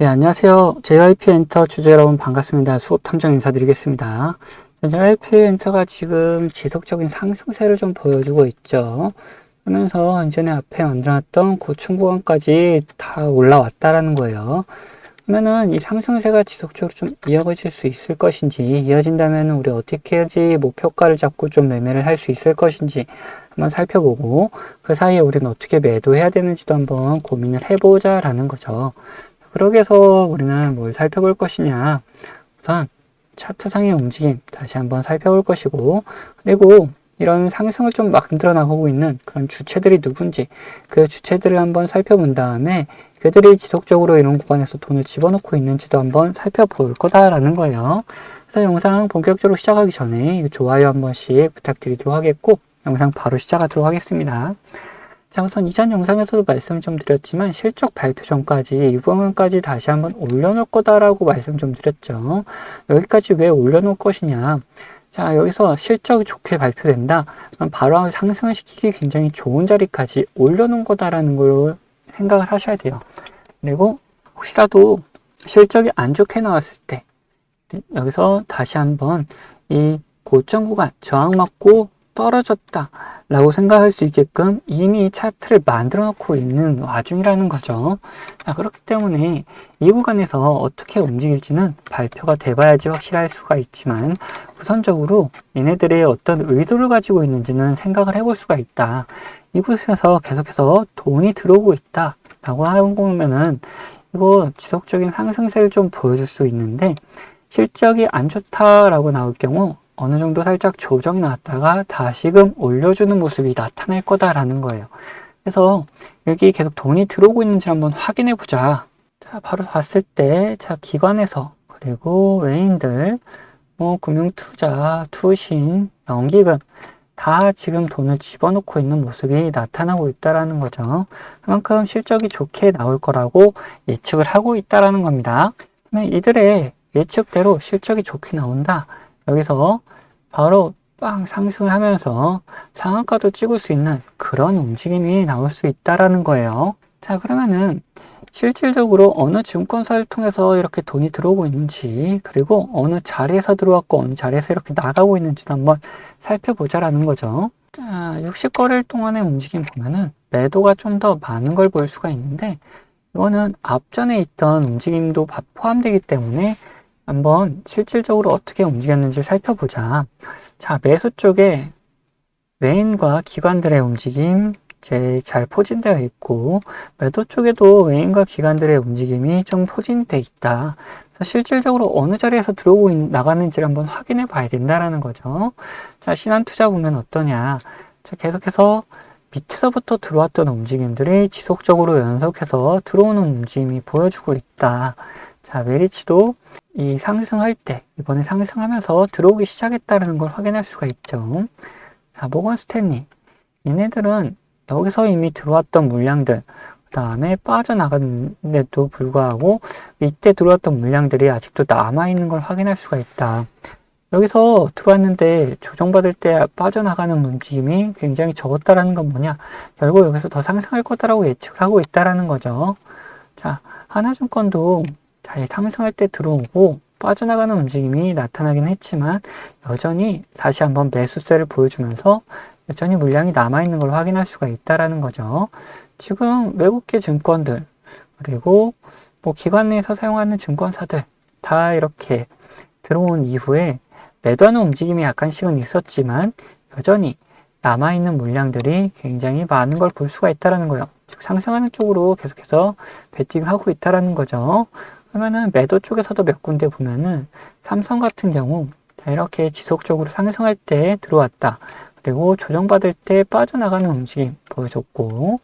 네, 안녕하세요. JYP 엔터 주주 여러분 반갑습니다. 수급 탐정 인사드리겠습니다. JYP 엔터가 지금 지속적인 상승세를 좀 보여주고 있죠. 그러면서 이전에 앞에 만들어놨던 고충 구간까지 다 올라왔다라는 거예요. 그러면은 이 상승세가 지속적으로 좀 이어질 수 있을 것인지, 이어진다면 우리 어떻게 해야지 목표가를 잡고 좀 매매를 할 수 있을 것인지 한번 살펴보고, 그 사이에 우리는 어떻게 매도해야 되는지도 한번 고민을 해보자라는 거죠. 위해서 우리는 뭘 살펴볼 것이냐. 우선 차트상의 움직임 다시 한번 살펴볼 것이고, 그리고 이런 상승을 좀 만들어 나가고 있는 그런 주체들이 누군지 그 주체들을 한번 살펴본 다음에 그들이 지속적으로 이런 구간에서 돈을 집어넣고 있는지도 한번 살펴볼 거다라는 거예요. 그래서 영상 본격적으로 시작하기 전에 좋아요 한 번씩 부탁드리도록 하겠고 영상 바로 시작하도록 하겠습니다. 자, 우선 이전 영상에서도 말씀을 좀 드렸지만 실적 발표 전까지 이 구간까지 다시 한번 올려놓을 거다라고 말씀 좀 드렸죠. 여기까지 왜 올려놓을 것이냐. 자, 여기서 실적이 좋게 발표된다. 그럼 바로 상승을 시키기 굉장히 좋은 자리까지 올려놓은 거다라는 걸 생각을 하셔야 돼요. 그리고 혹시라도 실적이 안 좋게 나왔을 때 여기서 다시 한번 이 고점 구간 저항 맞고 떨어졌다 라고 생각할 수 있게끔 이미 차트를 만들어 놓고 있는 와중이라는 거죠. 자, 그렇기 때문에 이 구간에서 어떻게 움직일지는 발표가 돼봐야지 확실할 수가 있지만 우선적으로 얘네들의 어떤 의도를 가지고 있는지는 생각을 해볼 수가 있다. 이곳에서 계속해서 돈이 들어오고 있다 라고 하는 거면은 이거 지속적인 상승세를 좀 보여줄 수 있는데 실적이 안 좋다라고 나올 경우 어느 정도 살짝 조정이 나왔다가 다시금 올려주는 모습이 나타날 거다라는 거예요. 그래서 여기 계속 돈이 들어오고 있는지 한번 확인해 보자. 자, 바로 봤을 때, 자, 기관에서, 그리고 외인들, 뭐, 금융투자, 투신, 연기금, 다 지금 돈을 집어넣고 있는 모습이 나타나고 있다라는 거죠. 그만큼 실적이 좋게 나올 거라고 예측을 하고 있다라는 겁니다. 그러면 이들의 예측대로 실적이 좋게 나온다. 여기서 바로 빵 상승을 하면서 상한가도 찍을 수 있는 그런 움직임이 나올 수 있다라는 거예요. 자, 그러면은 실질적으로 어느 증권사를 통해서 이렇게 돈이 들어오고 있는지, 그리고 어느 자리에서 들어왔고 어느 자리에서 이렇게 나가고 있는지도 한번 살펴보자라는 거죠. 자, 60거래일 동안의 움직임 보면은 매도가 좀 더 많은 걸 볼 수가 있는데, 이거는 앞전에 있던 움직임도 포함되기 때문에 한번 실질적으로 어떻게 움직였는지 살펴보자. 자, 매수 쪽에 외인과 기관들의 움직임 제잘 포진되어 있고 매도 쪽에도 외인과 기관들의 움직임이 좀 포진이 돼 있다. 그래서 실질적으로 어느 자리에서 들어오고 나가는지를 한번 확인해 봐야 된다라는 거죠. 자, 신한 투자 보면 어떠냐. 자, 계속해서 밑에서부터 들어왔던 움직임들이 지속적으로 연속해서 들어오는 움직임이 보여주고 있다. 자, 메리치도 이 상승할 때, 이번에 상승하면서 들어오기 시작했다는 걸 확인할 수가 있죠. 자, 모건 스탠리. 얘네들은 여기서 이미 들어왔던 물량들, 그 다음에 빠져나갔는데도 불구하고 이때 들어왔던 물량들이 아직도 남아있는 걸 확인할 수가 있다. 여기서 들어왔는데 조정받을 때 빠져나가는 움직임이 굉장히 적었다라는 건 뭐냐? 결국 여기서 더 상승할 거다라고 예측을 하고 있다라는 거죠. 자, 하나증권도 자, 상승할 때 들어오고 빠져나가는 움직임이 나타나긴 했지만 여전히 다시 한번 매수세를 보여주면서 여전히 물량이 남아있는 걸 확인할 수가 있다라는 거죠. 지금 외국계 증권들 그리고 뭐 기관 내에서 사용하는 증권사들 다 이렇게 들어온 이후에 매도하는 움직임이 약간씩은 있었지만 여전히 남아있는 물량들이 굉장히 많은 걸 볼 수가 있다는 거예요. 즉 상승하는 쪽으로 계속해서 베팅을 하고 있다는 거죠. 그러면은 매도 쪽에서도 몇 군데 보면은 삼성 같은 경우 이렇게 지속적으로 상승할 때 들어왔다. 그리고 조정받을 때 빠져나가는 움직임 보여줬고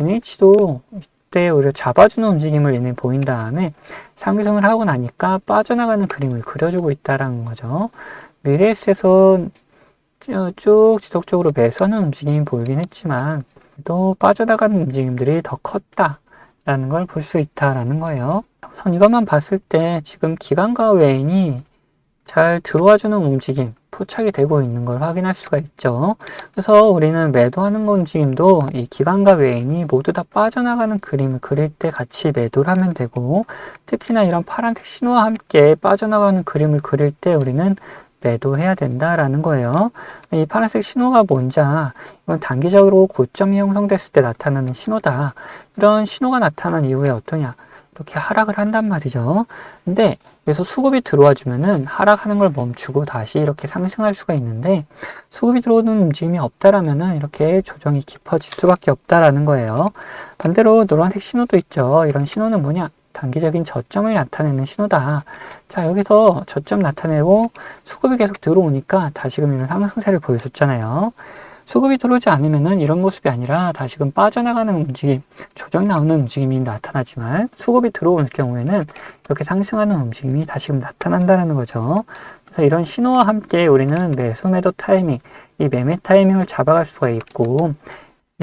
NH도 이때 오히려 잡아주는 움직임을 얘네 보인 다음에 상승을 하고 나니까 빠져나가는 그림을 그려주고 있다라는 거죠. 미래에스에서 쭉 지속적으로 매수하는 움직임이 보이긴 했지만 또 빠져나가는 움직임들이 더 컸다 라는 걸 볼 수 있다라는 거예요. 우선 이것만 봤을 때 지금 기관과 외인이 잘 들어와주는 움직임 포착이 되고 있는 걸 확인할 수가 있죠. 그래서 우리는 매도하는 움직임도 이 기관과 외인이 모두 다 빠져나가는 그림을 그릴 때 같이 매도를 하면 되고 특히나 이런 파란색 신호와 함께 빠져나가는 그림을 그릴 때 우리는 매도해야 된다라는 거예요. 이 파란색 신호가 아, 이건 단기적으로 고점이 형성됐을 때 나타나는 신호다. 이런 신호가 나타난 이후에 어떠냐? 이렇게 하락을 한단 말이죠. 근데 여기서 수급이 들어와 주면은 하락하는 걸 멈추고 다시 이렇게 상승할 수가 있는데 수급이 들어오는 움직임이 없다라면은 이렇게 조정이 깊어질 수밖에 없다라는 거예요. 반대로 노란색 신호도 있죠. 이런 신호는 뭐냐? 단기적인 저점을 나타내는 신호다. 자, 여기서 저점 나타내고 수급이 계속 들어오니까 다시금 이런 상승세를 보여줬잖아요. 수급이 들어오지 않으면은 이런 모습이 아니라 다시금 빠져나가는 움직임, 조정 나오는 움직임이 나타나지만 수급이 들어오는 경우에는 이렇게 상승하는 움직임이 다시금 나타난다는 거죠. 그래서 이런 신호와 함께 우리는 매수 매도 타이밍, 이 매매 타이밍을 잡아갈 수가 있고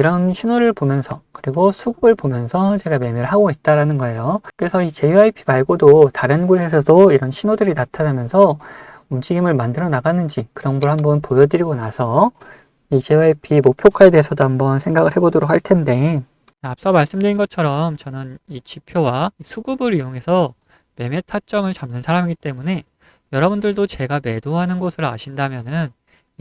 이런 신호를 보면서 그리고 수급을 보면서 제가 매매를 하고 있다라는 거예요. 그래서 이 JYP 말고도 다른 곳에서도 이런 신호들이 나타나면서 움직임을 만들어 나가는지 그런 걸 한번 보여드리고 나서 이 JYP 목표가에 대해서도 한번 생각을 해보도록 할 텐데 앞서 말씀드린 것처럼 저는 이 지표와 수급을 이용해서 매매 타점을 잡는 사람이기 때문에 여러분들도 제가 매도하는 곳을 아신다면은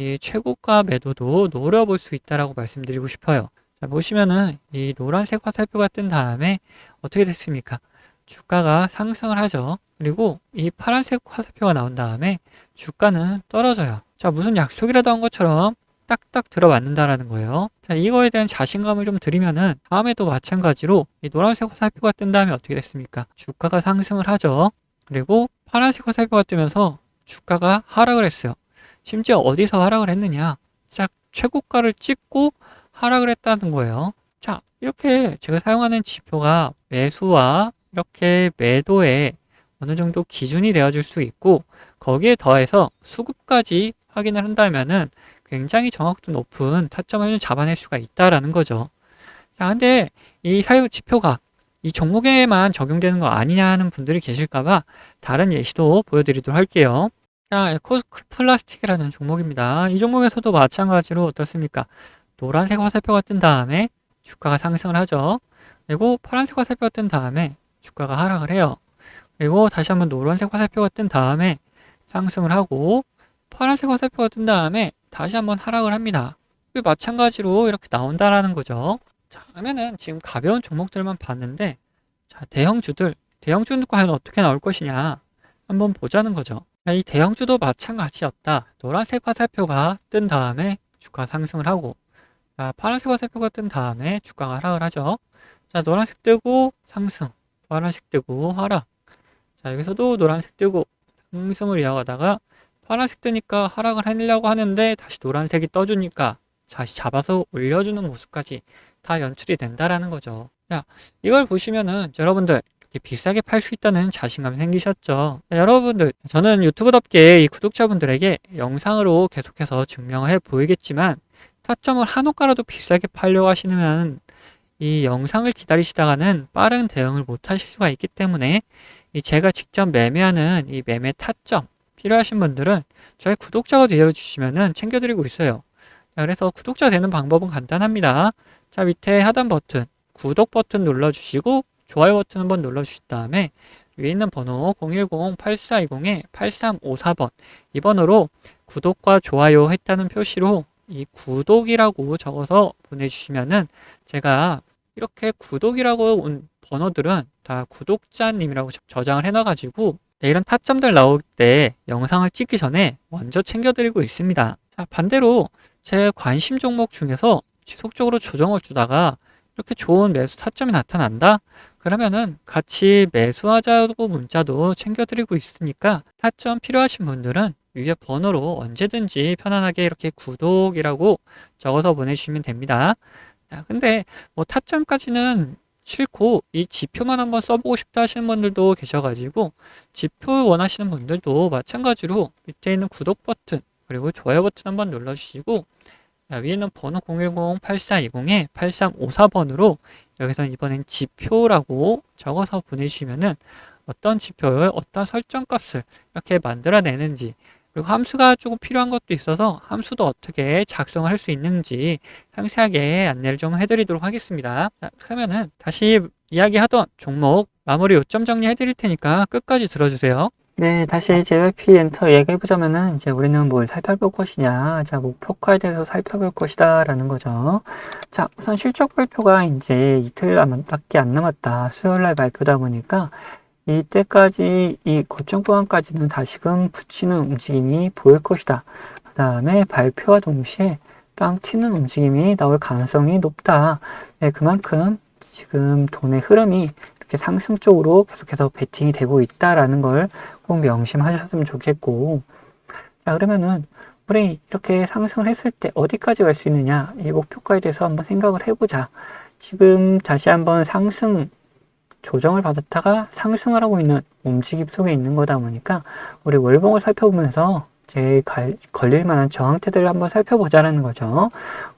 이 최고가 매도도 노려볼 수 있다라고 말씀드리고 싶어요. 자, 보시면은 이 노란색 화살표가 뜬 다음에 어떻게 됐습니까? 주가가 상승을 하죠. 그리고 이 파란색 화살표가 나온 다음에 주가는 떨어져요. 자, 무슨 약속이라도 한 것처럼 딱딱 들어맞는다라는 거예요. 자, 이거에 대한 자신감을 좀 드리면은 다음에도 마찬가지로 이 노란색 화살표가 뜬 다음에 어떻게 됐습니까? 주가가 상승을 하죠. 그리고 파란색 화살표가 뜨면서 주가가 하락을 했어요. 심지어 어디서 하락을 했느냐? 짝 최고가를 찍고 하락을 했다는 거예요. 자, 이렇게 제가 사용하는 지표가 매수와 이렇게 매도에 어느 정도 기준이 되어줄 수 있고 거기에 더해서 수급까지 확인을 한다면은 굉장히 정확도 높은 타점을 잡아낼 수가 있다라는 거죠. 자, 근데 이 사유 지표가 이 종목에만 적용되는 거 아니냐 하는 분들이 계실까봐 다른 예시도 보여드리도록 할게요. 자, 에코스 플라스틱이라는 종목입니다. 이 종목에서도 마찬가지로 어떻습니까? 노란색 화살표가 뜬 다음에 주가가 상승을 하죠. 그리고 파란색 화살표가 뜬 다음에 주가가 하락을 해요. 그리고 다시 한번 노란색 화살표가 뜬 다음에 상승을 하고 파란색 화살표가 뜬 다음에 다시 한번 하락을 합니다. 마찬가지로 이렇게 나온다라는 거죠. 자, 그러면은 지금 가벼운 종목들만 봤는데 자, 대형주들, 대형주는 과연 어떻게 나올 것이냐 한번 보자는 거죠. 이 대형주도 마찬가지였다. 노란색 화살표가 뜬 다음에 주가 상승을 하고 자, 파란색 화살표가 뜬 다음에 주가가 하락을 하죠. 자, 노란색 뜨고 상승, 파란색 뜨고 하락. 자, 여기서도 노란색 뜨고 상승을 이어가다가 파란색 뜨니까 하락을 해내려고 하는데 다시 노란색이 떠주니까 다시 잡아서 올려주는 모습까지 다 연출이 된다라는 거죠. 자, 이걸 보시면은 여러분들 비싸게 팔 수 있다는 자신감 생기셨죠? 여러분들, 저는 유튜브답게 이 구독자분들에게 영상으로 계속해서 증명을 해 보이겠지만 타점을 한호가라도 비싸게 팔려고 하시면 이 영상을 기다리시다가는 빠른 대응을 못 하실 수가 있기 때문에 이 제가 직접 매매하는 이 매매 타점 필요하신 분들은 저희 구독자가 되어주시면은 챙겨드리고 있어요. 그래서 구독자 되는 방법은 간단합니다. 자, 밑에 하단 버튼, 구독 버튼 눌러주시고 좋아요 버튼 한번 눌러주신 다음에 위에 있는 번호 010-8420-8354번 이 번호로 구독과 좋아요 했다는 표시로 이 구독이라고 적어서 보내주시면은 제가 이렇게 구독이라고 온 번호들은 다 구독자님이라고 저장을 해놔가지고 이런 타점들 나올 때 영상을 찍기 전에 먼저 챙겨드리고 있습니다. 자, 반대로 제 관심 종목 중에서 지속적으로 조정을 주다가 이렇게 좋은 매수 타점이 나타난다? 그러면은 같이 매수하자고 문자도 챙겨드리고 있으니까 타점 필요하신 분들은 위에 번호로 언제든지 편안하게 이렇게 구독이라고 적어서 보내주시면 됩니다. 자, 근데 뭐 타점까지는 싫고 이 지표만 한번 써보고 싶다 하시는 분들도 계셔가지고 지표 원하시는 분들도 마찬가지로 밑에 있는 구독 버튼 그리고 좋아요 버튼 한번 눌러주시고 자, 위에는 번호 010-8420-8354번으로 여기서 이번엔 지표라고 적어서 보내주시면은 어떤 지표를 어떤 설정 값을 이렇게 만들어내는지 그리고 함수가 조금 필요한 것도 있어서 함수도 어떻게 작성을 할 수 있는지 상세하게 안내를 좀 해드리도록 하겠습니다. 자, 그러면은 다시 이야기하던 종목 마무리 요점 정리해 드릴 테니까 끝까지 들어주세요. 네, 다시 JYP 엔터 얘기해보자면은, 이제 우리는 뭘 살펴볼 것이냐. 자, 목표가에 대해서 살펴볼 것이다. 라는 거죠. 자, 우선 실적 발표가 이제 이틀밖에 안 남았다. 수요일 날 발표다 보니까, 이때까지 이 고점 구간까지는 다시금 붙이는 움직임이 보일 것이다. 그 다음에 발표와 동시에 빵 튀는 움직임이 나올 가능성이 높다. 네, 그만큼 지금 돈의 흐름이 이렇게 상승 쪽으로 계속해서 베팅이 되고 있다라는 걸 꼭 명심하셨으면 좋겠고. 자, 그러면은 우리 이렇게 상승을 했을 때 어디까지 갈 수 있느냐? 이 목표가에 대해서 한번 생각을 해보자. 지금 다시 한번 상승 조정을 받았다가 상승을 하고 있는 움직임 속에 있는 거다 보니까 우리 월봉을 살펴보면서 제일 갈- 걸릴 만한 저항대들을 한번 살펴보자라는 거죠.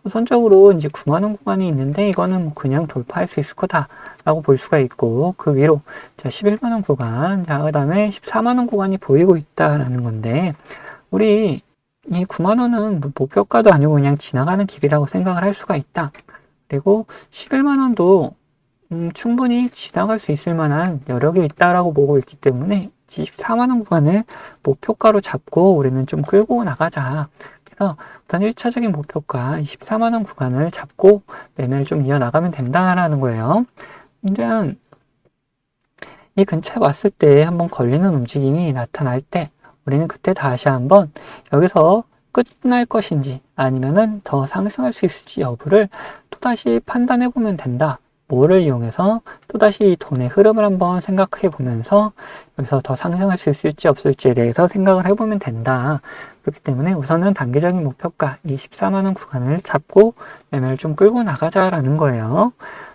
우선적으로 이제 9만원 구간이 있는데 이거는 뭐 그냥 돌파할 수 있을 거다라고 볼 수가 있고 그 위로 자 11만원 구간 자 그다음에 14만원 구간이 보이고 있다라는 건데 우리 이 9만원은 뭐 목표가도 아니고 그냥 지나가는 길이라고 생각을 할 수가 있다. 그리고 11만원도 음, 충분히 지나갈 수 있을 만한 여력이 있다라고 보고 있기 때문에 24만 원 구간을 목표가로 잡고 우리는 좀 끌고 나가자. 그래서 우선 1차적인 목표가 24만 원 구간을 잡고 매매를 좀 이어나가면 된다라는 거예요. 근데 이 근처에 왔을 때 한번 걸리는 움직임이 나타날 때 우리는 그때 다시 한번 여기서 끝날 것인지 아니면은 더 상승할 수 있을지 여부를 또다시 판단해 보면 된다. 뭐를 이용해서 또다시 돈의 흐름을 한번 생각해 보면서 여기서 더 상승할 수 있을지 없을지에 대해서 생각을 해보면 된다. 그렇기 때문에 우선은 단기적인 목표가 24만원 구간을 잡고 매매를 좀 끌고 나가자라는 거예요.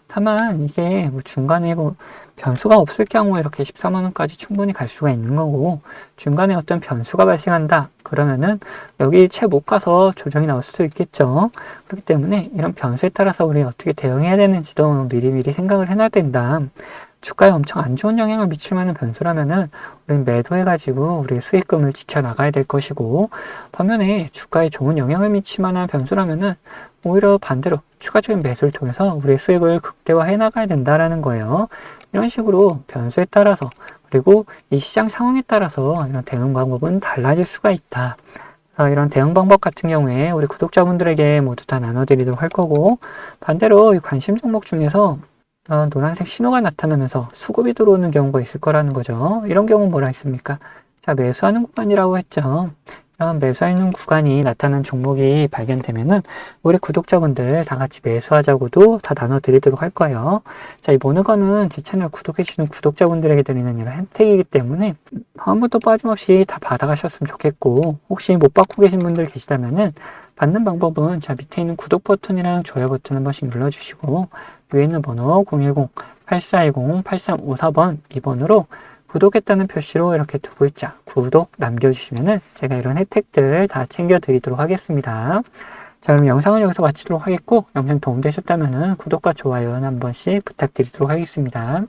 다만 이게 뭐 중간에 뭐 변수가 없을 경우에 이렇게 14만원까지 충분히 갈 수가 있는 거고 중간에 어떤 변수가 발생한다 그러면은 여기 채 못 가서 조정이 나올 수도 있겠죠. 그렇기 때문에 이런 변수에 따라서 우리 어떻게 대응해야 되는지도 미리미리 생각을 해놔야 된다 주가에 엄청 안 좋은 영향을 미칠 만한 변수라면은 우리는 매도해가지고 우리의 수익금을 지켜나가야 될 것이고 반면에 주가에 좋은 영향을 미칠 만한 변수라면은 오히려 반대로 추가적인 매수를 통해서 우리의 수익을 극대화해 나가야 된다라는 거예요. 이런 식으로 변수에 따라서 그리고 이 시장 상황에 따라서 이런 대응 방법은 달라질 수가 있다. 그래서 이런 대응 방법 같은 경우에 우리 구독자분들에게 모두 다 나눠드리도록 할 거고 반대로 이 관심 종목 중에서 어, 노란색 신호가 나타나면서 수급이 들어오는 경우가 있을 거라는 거죠. 이런 경우 뭐라 했습니까? 자, 매수하는 구간이라고 했죠. 이런 매수하는 구간이 나타난 종목이 발견되면은 우리 구독자분들 다 같이 매수하자고도 다 나눠드리도록 할 거예요. 자, 이 모너건은 제 채널 구독해주시는 구독자분들에게 드리는 이런 혜택이기 때문에 한 번도 빠짐없이 다 받아가셨으면 좋겠고 혹시 못 받고 계신 분들 계시다면은 받는 방법은 자 밑에 있는 구독 버튼이랑 좋아요 버튼 한 번씩 눌러주시고 위에 있는 번호 010-8410-8354번 2번으로 구독했다는 표시로 이렇게 두 글자 구독 남겨주시면은 제가 이런 혜택들 다 챙겨드리도록 하겠습니다. 자 그럼 영상은 여기서 마치도록 하겠고 영상 도움되셨다면 구독과 좋아요 한 번씩 부탁드리도록 하겠습니다.